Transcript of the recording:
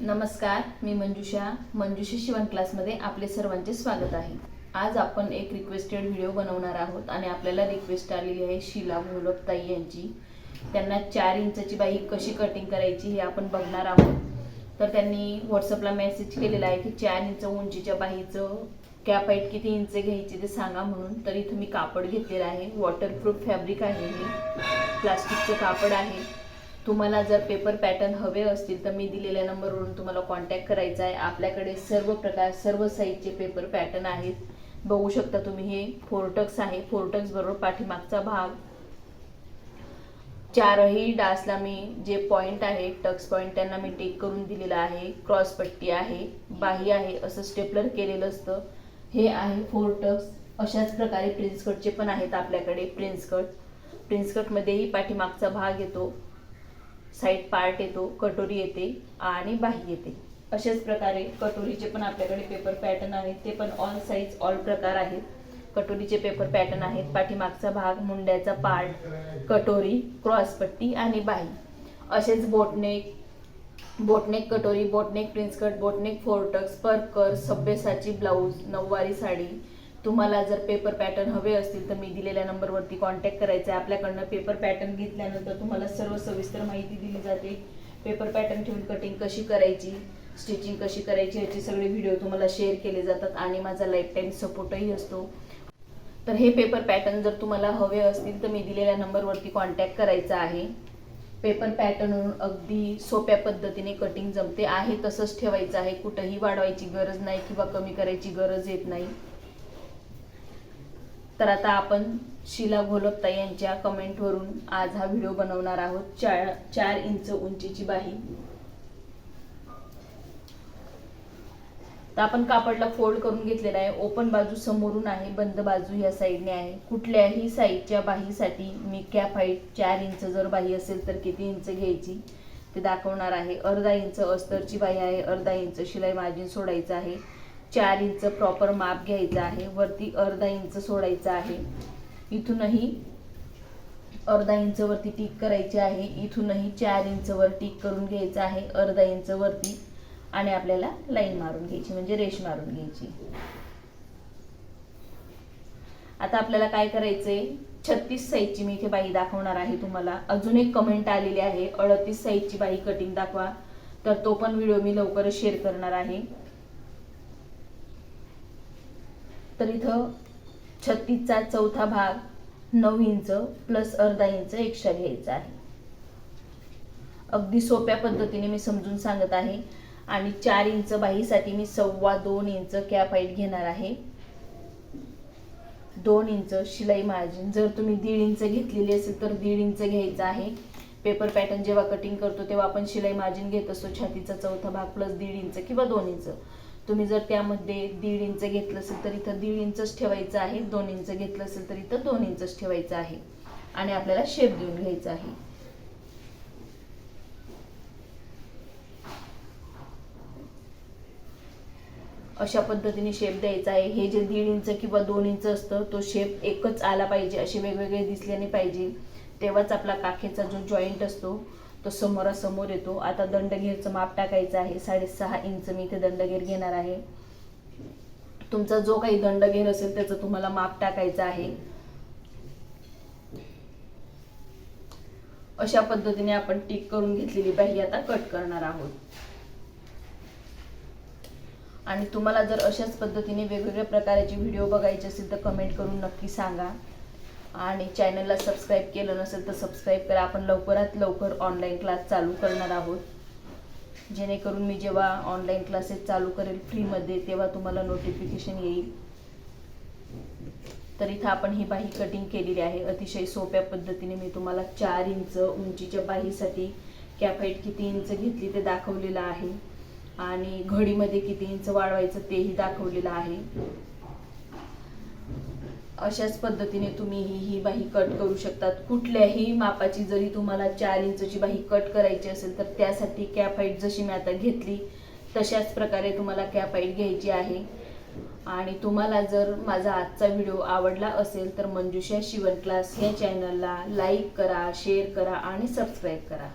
नमस्कार मी मंजुषा. मंजुषा शिवण क्लासमध्ये आपले सर्वांचे स्वागत आहे. आज आपण एक रिक्वेस्टेड व्हिडिओ बनवणार आहोत आणि आपल्याला रिक्वेस्ट आलेली आहे शिला घोलप ताई यांची. त्यांना चार इंचाची बाई कशी कटिंग करायची हे आपण बघणार आहोत. तर त्यांनी व्हॉट्सअपला मेसेज केलेला आहे की चार इंच उंचीच्या बाईचं कॅप हाईट किती इंच घ्यायची ते सांगा म्हणून. तर इथं मी कापड घेतलेलं आहे. वॉटरप्रूफ फॅब्रिक आहे हे. प्लास्टिकचं कापड आहे. तुम्हाला जर पेपर पॅटर्न हवे असतील तर मी दिलेल्या नंबरवरून तुम्हाला कॉन्टॅक्ट करायचा आहे. आपल्याकडे सर्व प्रकार सर्व साईजचे पेपर पॅटर्न आहेत. बघू शकता तुम्ही हे फोरटक्स आहे. फोरटक्स बरोबर पाठीमागचा भाग. चारही डासला मी जे पॉइंट आहे टक्स पॉइंट त्यांना मी टेक करून दिलेला आहे. क्रॉस पट्टी आहे बाही आहे असं स्टेपलर केलेलं असतं. हे आहे फोरटक्स. अशाच प्रकारे प्रिन्स कटचे पण आहेत आपल्याकडे प्रिन्स कट प्रिन्स कटमध्येही पाठीमागचा भाग येतो. साईड पार्ट येतो कटोरी येते आणि बाही येते. अशाच प्रकारे कटोरीचे पण आपल्याकडे पेपर पॅटर्न आहेत. ते पण ऑल साईज ऑल प्रकार आहेत. कटोरीचे पेपर पॅटर्न आहेत. पाठीमागचा भाग मुंड्याचा पार्ट कटोरी क्रॉसपट्टी आणि बाही. असेच बोटनेक बोटनेक कटोरी boatneck prince cut boatneck four tucks परकर सभ्यसाची ब्लाऊज नऊवारी साडी तुम्हाला जर पेपर पॅटर्न हवे असतील तर मी दिलेल्या नंबरवरती कॉन्टॅक्ट करायचा आहे आपल्याकडनं पेपर पॅटर्न घेतल्यानंतर तुम्हाला सर्व सविस्तर माहिती दिली जाते. पेपर पॅटर्न ठेवून कटिंग कशी करायची स्टिचिंग कशी करायची याचे सगळे व्हिडिओ तुम्हाला शेअर केले जातात आणि माझा लाईफ टाईम सपोर्टही असतो. तर हे पेपर पॅटर्न जर तुम्हाला हवे असतील तर मी दिलेल्या नंबरवरती कॉन्टॅक्ट करायचा आहे. पेपर पॅटर्न अगदी सोप्या पद्धतीने कटिंग जमते. आहे तसंच ठेवायचं आहे. कुठंही वाढवायची गरज नाही किंवा कमी करायची गरज येत नाही. तर आता आपण शिला घोलपता यांच्या कमेंटवरून आज हा व्हिडिओ बनवणार आहोत. चार चार इंच उंचीची बाही. तर आपण कापडला फोल्ड करून घेतलेला आहे. ओपन बाजू समोरून आहे. बंद बाजू या साईडने आहे. कुठल्याही साईडच्या बाहीसाठी मी कॅप हाईट चार इंच जर बाही असेल तर किती इंच घ्यायची? ते दाखवणार आहे. अर्धा इंच अस्तरची बाही आहे. अर्धा इंच शिलाई मार्जिन सोडायचं आहे. चार इंच प्रॉपर माप घ्यायचं आहे. वरती अर्धा इंच सोडायचं आहे. इथूनही अर्धा इंच वरती टिक करायची आहे. इथूनही चार इंच वर टिक करून घ्यायचं आहे. अर्धा इंच वरती आणि आपल्याला लाईन मारून घ्यायची म्हणजे रेश मारून घ्यायची. आता आपल्याला काय करायचंय? छत्तीस साईजची मी इथे बाई दाखवणार आहे तुम्हाला. अजून एक कमेंट आलेली आहे. अडतीस साईजची बाई कटिंग दाखवा. तर तो पण व्हिडिओ मी लवकरच शेअर करणार आहे. तर इथं छत्तीसचा चौथा भाग नऊ इंच प्लस अर्धा इंच एक्स्ट्रा घ्यायचा आहे. अगदी सोप्या पद्धतीने मी समजून सांगत आहे. आणि चार इंच बाहीसाठी मी सव्वा दोन इंच कॅप हाईट घेणार आहे. दोन इंच शिलाई मार्जिन. जर तुम्ही दीड इंच घेतलेली असेल तर दीड इंच घ्यायचं आहे. पेपर पॅटर्न जेव्हा कटिंग करतो तेव्हा आपण शिलाई मार्जिन घेत असतो. छातीचा चौथा भाग प्लस दीड इंच किंवा दोन इंच. तुम्ही जर त्यामध्ये दीड इंच घेतलं असेल तर इथं दीड इंचच ठेवायचं आहे दोन इंच घेतलं असेल तर इथं दोन इंचच ठेवायचं आहे. आणि आपल्याला शेप देऊन घ्यायचा आहे. अशा पद्धतीने शेप द्यायचा आहे. हे जे दीड इंच किंवा दोन इंच असतं तो शेप एकच आला पाहिजे असे वेगवेगळे दिसले नाही पाहिजे. तेव्हाच आपला काखेचा जो जॉईंट असतो तो समोरासमोर येतो. आता दंडघेरचं माप टाकायचं आहे. साडेसहा इंच मी इथे दंडघेर घेणार आहे. तुमचा जो काही दंडघेर असेल त्याचं तुम्हाला माप टाकायचं आहे. अशा पद्धतीने आपण टिक करून घेतलेली बाही आता कट करणार आहोत. आणि तुम्हाला जर अशाच पद्धतीने वेगवेगळ्या प्रकारचे व्हिडिओ बघायचे असेल तर कमेंट करून नक्की सांगा. आणि चॅनलला सबस्क्राईब केलं नसेल तर सबस्क्राईब करा. आपण लवकरात लवकर ऑनलाईन क्लास चालू करणार आहोत. जेणेकरून मी जेव्हा ऑनलाईन क्लासेस चालू करेल फ्रीमध्ये तेव्हा तुम्हाला नोटिफिकेशन येईल. तर इथं आपण ही बाही कटिंग केलेली आहे. अतिशय सोप्या पद्धतीने मी तुम्हाला चार इंच उंचीच्या बाहीसाठी कॅफाईट किती इंच घेतली ते दाखवलेलं आहे. आणि घडीमध्ये किती इंच वाढवायचं तेही दाखवलेलं आहे. अशाच पद्धतीने तुम्ही ही ही बाही कट करू शकतात. कुठल्याही मापाची जरी तुम्हाला चार इंचची बाही कट करायची असेल तर त्यासाठी कॅप हाईट जशी मी आता घेतली तशाच प्रकारे तुम्हाला कॅप हाईट घ्यायची आहे. आणि तुम्हाला जर माझा आजचा व्हिडिओ आवडला असेल तर मंजुषा शिवण क्लास या चॅनलला लाईक करा शेअर करा आणि सबस्क्राईब करा.